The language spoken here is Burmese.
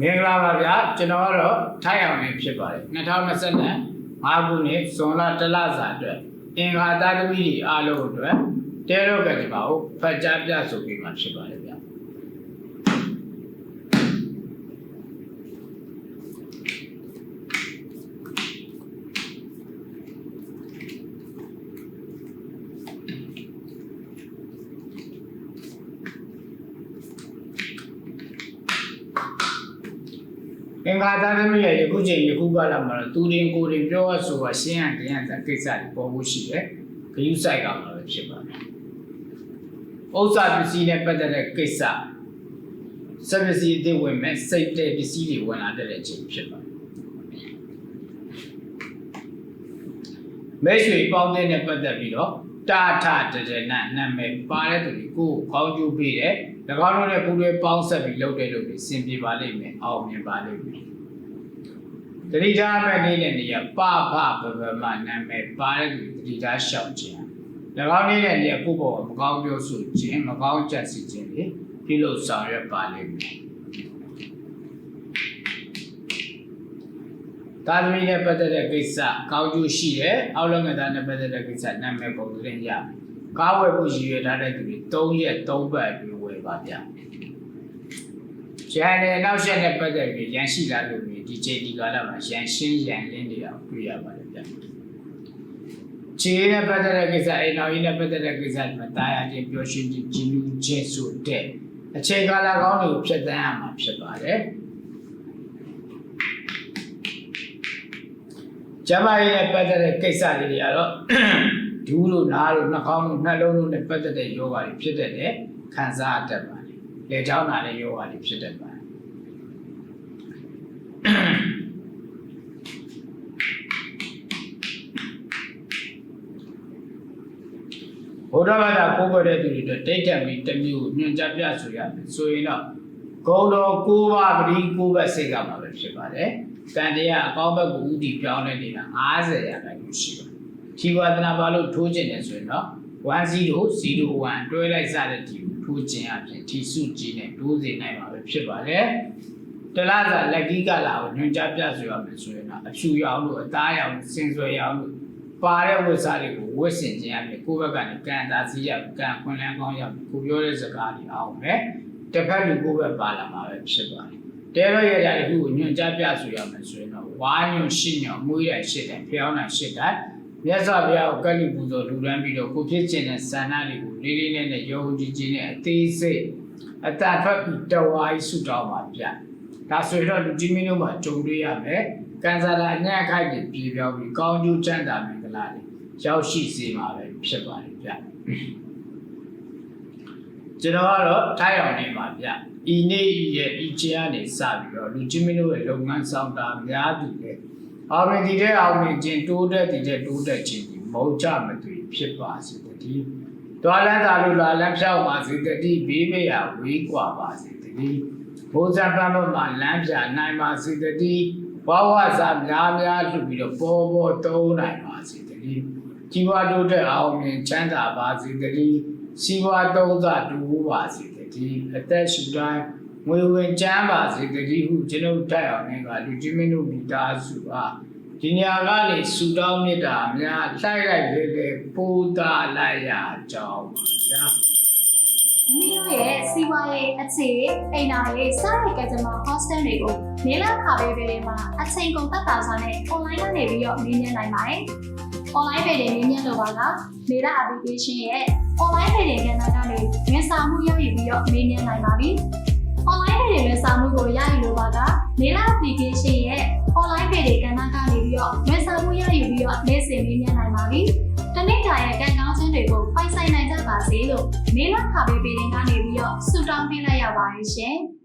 မင်္ဂလာပါဗျာကျွန်တော်ကတော့ထိုင်းအောင်နေဖြစ်ပါတယ်2025ခုနှစ်ဇွန်လတလစာအတွက်အင်္ဂါသားသမီးတွေအားလုံးအတွက်တဲရောကတိပါကိုဖတ်ကြားပြဆိုပြီးမှဖြစ်ပါတယ် ဗျာအင်္ဂါသားသမီးရဲ့ယခုချိန်ယခုကာလမှာတော့သူတင်ကိုယ်တင်ပြောရဆိုပါရှင်းရတရားတဲ့ကိစ္စတွေပေါ်ဖို့ရှိတယ်ဂယုစိုက်ကမှာပဲဖြစ်ပါတယ်ဥစ္စာပစ္စည်းနဲ့ပတ်သက်တဲ့ကိစ္စစက်ပစ္စည်းအသစ်ဝင်မဲ့စိတ်တဲ့ပစ္စည်းတွေဝင်လာတဲ့အချိန်ဖြစ်ပါတယ်မဲရွှေပေါင်းတဲ့နဲ့ပတ်သက်ပြီးတော့တာထတရဏနာမည်ပါတဲ့သူတွေကိုကောင်းကျိုးပေးတယ်၎ င်းတို့နဲ့ပူးတွဲပေါင်းဆက်ပြီးလုပ်တဲ့လုပ်တွေစင်ပြေပါလိမ့်မယ်အောင်မြင်ပါလိမ့်မယ်တတိထားမဲ့နေ့နဲ့နေရပဖဘဘမနာမည်ပါတဲ့သူတတိထားရှောက်ခြင်း၎င်းနေ့နဲ့နေရကိုယ့်ဘောမကောင်းပြောဆိုခြင်းမကောင်းကြက်စီခြင်းတွေပြုလုပ်ဆောင်ရွက်ပါလိမ့်မယ်သာသမီနဲ့ပတ်သက်တဲ့ကိစ္စကောင်းကျိုးရှိတယ်အောက်လုံးငယ်သားနဲ့ပတ်သက်တဲ့ကိစ္စနာမည်ပုံသင်ရမယ် ကားဝယ်ဖို့ရည်ရွယ်ထားတဲ့သူတွေ3ရက်3ပတ်အတွင်းဝယ်ပါဗျရန်နဲ့နောက်ဆက်နဲ့ပတ်သက်ပြီးရန်ရှိလာလို့ဒီချိန်ဒီကာလမှာရန်ရှင်းရန်လင်းနေတာကိုတွေ့ရပါတယ်ဗျခြေနဲ့ပတ်သက်တဲ့ကိစ္စအိမ်တော်ကြီးနဲ့ပတ်သက်တဲ့ကိစ္စတွေမှာတာယာချင်းပျော်ရွှင်ခြင်းကြည်နူးခြင်းဆိုတဲ့အချိန်ကာလကောင်းတွေကိုဖြတ်သန်းရမှာဖြစ်ပါတယ် ကျမကြီးနဲ့ပတ်သက်တဲ့ကိစ္စတွေတွေကတော့ဒူးလို့နားလို့နှာခေါင်းလို့နှလုံးလို့နဲ့ပတ်သက်တဲ့ယောဂါတွေဖြစ်တဲ့တဲ့ခံစားတတ်ပါတယ်။လေချောင်းနာတဲ့ယောဂါတွေဖြစ်တတ်ပါတယ်။ဘုရားဘာသာကိုးကွယ်တဲ့သူတွေအတွက်တိတ်တက်ပြီးတစ်မျိုးညွှန်ကြားပြဆိုရမယ်။ဆိုရင်တော့ဂုံတော်၉ပါးပရိ၉ဘက်စိတ်ကမှာပဲဖြစ်ပါတယ်။ ကံတရားအကောင်းဘက်ကိုဥတည်ပြောင်းလဲနေတာ90ရာခိုင်နှုန်းရှိပါတယ်။ခြေဝါဒနာဘာလို့ထိုးကျင်နေဆိုရင်တော့1001တွဲလိုက်စတဲ့ဒီကိုထိုးကျင်အပြင်ဒီစုကြည့်နဲ့တိုးစေနိုင်မှာပဲဖြစ်ပါတယ်။တလားစာလက်ကြီးကလာကိုညွှန်ကြားပြဆိုရမယ်ဆိုရင်တော့အဖြူရောင်လို့အသားရောင်စင်စွယ်ရောင်လို့ပါတဲ့ဝတ်စားတွေကိုဝတ်ဆင်ခြင်းအပြင်ကိုယ့်ဘက်ကနေကံသားစီးရကံခွန်လန်းကောင်းရကိုပြောတဲ့စကားတွေအောင်ပဲတစ်ဖက်လူကိုယ့်ဘက်ပါလာမှာပဲဖြစ်ပါတယ်။ တဲရောရရတဲ့ခုကိုညွှန်ကြားပြဆိုရမယ်ဆိုရင်တော့ဝါညွန်ရှင်းညောင်မွေးရရှစ်တယ်ဖျောင်းတာရှစ်တယ်မြတ်စွာဘုရားကိုကလိပူဇော်လူရန်ပြီးတော့ကိုဖြစ်ခြင်းတဲ့ဇာနာတွေကိုလေးလေးနဲ့နဲ့ယောဂီကြီးနဲ့အသေးစိတ်အတန်ထွက်ပြီးတဝါးဆုတောင်းပါဗျ။ဒါဆိုရင်တော့လူကြီးမင်းတို့မှာကြုံတွေ့ရမယ်။ကံစားတာအညံ့ခိုက်တွေပြေပြောင်းပြီးကောင်းကျိုးချမ်းသာမင်္ဂလာတွေရောက်ရှိစေမှာပဲဖြစ်ပါတယ်ဗျ။ကျွန်တော်ကတော့ထိုင်အောင်နေပါဗျ။ ဤနေ့ဤရက်ဤကျားနေစပြီးတော့လူချင်းမင်းတို့ရဲ့လုပ်ငန်းဆောင်တာများပြီလေအာရင်ဒီတဲ့အောင်မြင်ခြင်းတိုးတက်ဒီတဲ့တိုးတက်ခြင်းဒီမုံချမသွေဖြစ်ပါစေတည်းတော်လန်းသာလူလာလမ်းဖြောက်ပါစေတည်းဘေးမရဝေးကွာပါစေတည်းဘုဇာတမမလမ်းပြနိုင်ပါစေတည်းဘဝစာများများလှူပြီးတော့ပေါ်ပေါ်တုံးနိုင်ပါစေတည်းជីវာတိုးတက်အောင်မြင်ချမ်းသာပါစေတည်းជីវာသုံးသတူပါစေတ ည်းအသက်ရှူတိုင်းငွေဝင်ချမ်းပါစေတည်းဟုကျွန်ုပ်တက်အောင်နေကလူကြီးမင်းတို့မိသားစုအားဒီညာကနေဆူတောင်းမြတ်တာများလိုက်လိုက်လေလေပူတာလိုက်ရကြောင်းပါဗျာမိမိတို့ရဲ့စီးပွားရေးအခြေအိမ်နာရေးစတဲ့ကကြမ္မာ hostel တွေကိုနေလာခါပေးပေးလေးမှာအချိန်ကုန်သက်သာစွာနဲ့ online ကနေပြီးတော့မေးမြန်းနိုင်ပါတယ်။ online ပေတွေမေးမြန်းလိုပါကနေလာ application ရဲ့ online ပေတွေကဏ္ဍကနေဝန်ဆောင်မှုရယူပြီးတော့မေးမြန်းနိုင်ပါပြီ။ online ပေတွေဝန်ဆောင်မှုကိုရယူလိုပါကနေလာ application ရဲ့ online ပေတွေကဏ္ဍကနေပြီးတော့ဝန်ဆောင်မှုရယူပြီးတော့နေ့စဉ်မေးမြန်းနိုင်ပါပြီ။တနေ့တာရဲ့ကံကောင်းခြင်းတွေကိုပိုင်ဆိုင်နိုင်ကြပါစေလို့မေလခါပေးပေးတဲ့ကနေပြီးတော့ဆုတောင်းပေးလိုက်ရပါတယ်ရှင်။